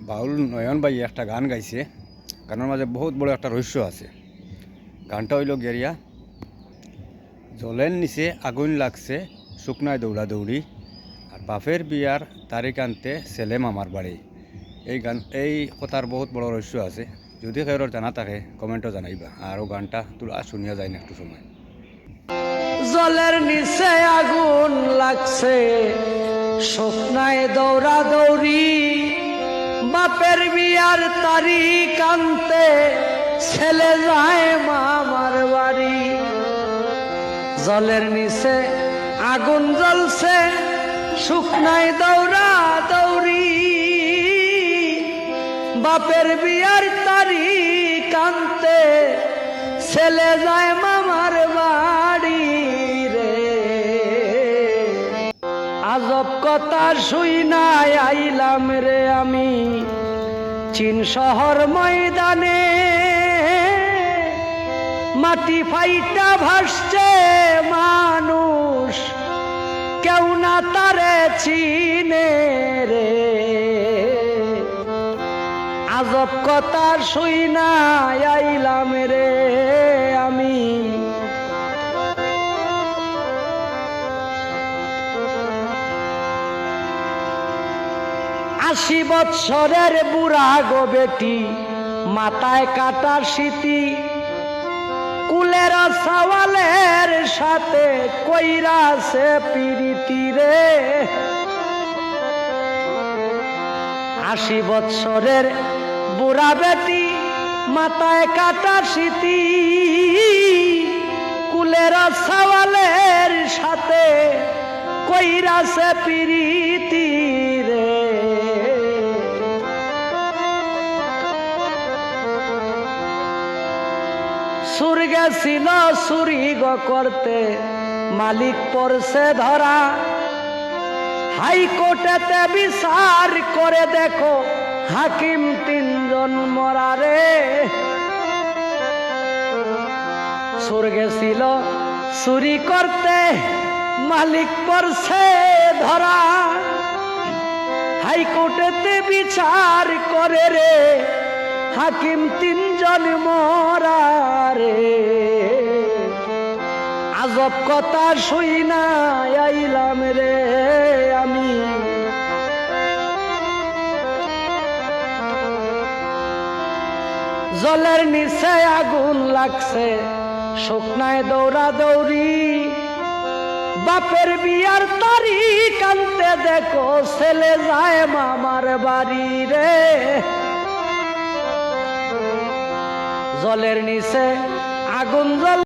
বাউল নয়ন ভাই একটা গান গাইছে। গানের মাঝে বহুত বড় একটা রহস্য আছে। গানটা হইল গেরিয়া। জলের নিচে আগুন লাগছে, শুকনায় দৌড়া দৌড়ি। আর বাপের বিয়ার তারিখ আনতে ছেলে মামার বাড়ি। এই গান, এই কথার বহুত বড় রহস্য আছে। যদি কারোর জানা থাকে কমেন্টও জানাইবা। আরও গানটা তোলা, শুনিয়া যায় না একটু সময়। জলের নিচে আগুন লাগছে স্বপ্নায় দৌড়া দৌড়ি। বাপের বিয়ার তারিখ আনতে ছেলে যায় মামার বাড়ি। জলের নিচে আগুন জ্বলছে, শুকনায় দৌড়া দৌড়ি। বাপের বিয়ার তারিখ আনতে ছেলে যায় মামার বাড়ি রে। আজব কথা শুই নাই আইলাম রে আমি চীন শহর ময়দানে। মাটি ফাইটা ভাসছে মানুষ, কেউ না তারে চিনে রে। আজব কথা শুই না আইলাম রে আমি। আশি বৎসরের বুড়া গো বেটি, মাথায় কাটার স্মৃতি। কুলের সওয়ালের সাথে কইরা সে পিরিতি রে। আশি বৎসরের বুড়া বেটি, মাথায় কাটা স্মৃতি। কুলের সওয়ালের সাথে কইরা সে পিরিতি সুর গেছিল সুরি গ করতে মালিক পড়ছে ধরা। হাইকোর্টেতে বিচার করে দেখো, হাকিম তিনজন মরারে সুর গেছিল চুরি করতে মালিক পড়ছে ধরা। হাইকোর্টেতে বিচার করে রে। হাকিম তিনজন মরারে। আজব কথা শুই না, আইলাম রে আমি। জলের নিচে আগুন লাগছে, শুকনায় দৌড়া দৌড়ি বাপের বিয়ার তারিখ আনতে দেখো, ছেলে যায় মামার বাড়ি রে। জলের নিচে আগুন জল